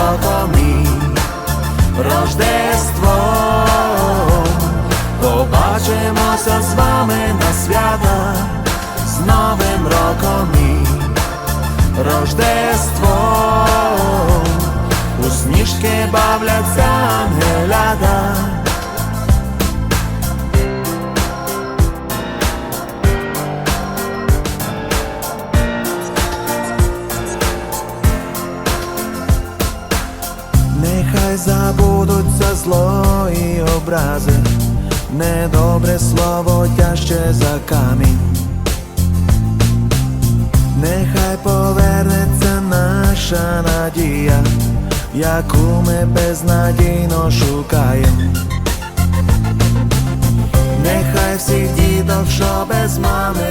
Новим роком Рождество, побачимося з вами на свята, з Новим роком і Рождество, усмішки бавляться ангелята. Нехай забудуться зло і образи, недобре слово тяжче за камінь. Нехай повернеться наша надія, яку ми безнадійно шукаємо. Нехай всіх діток, що без мами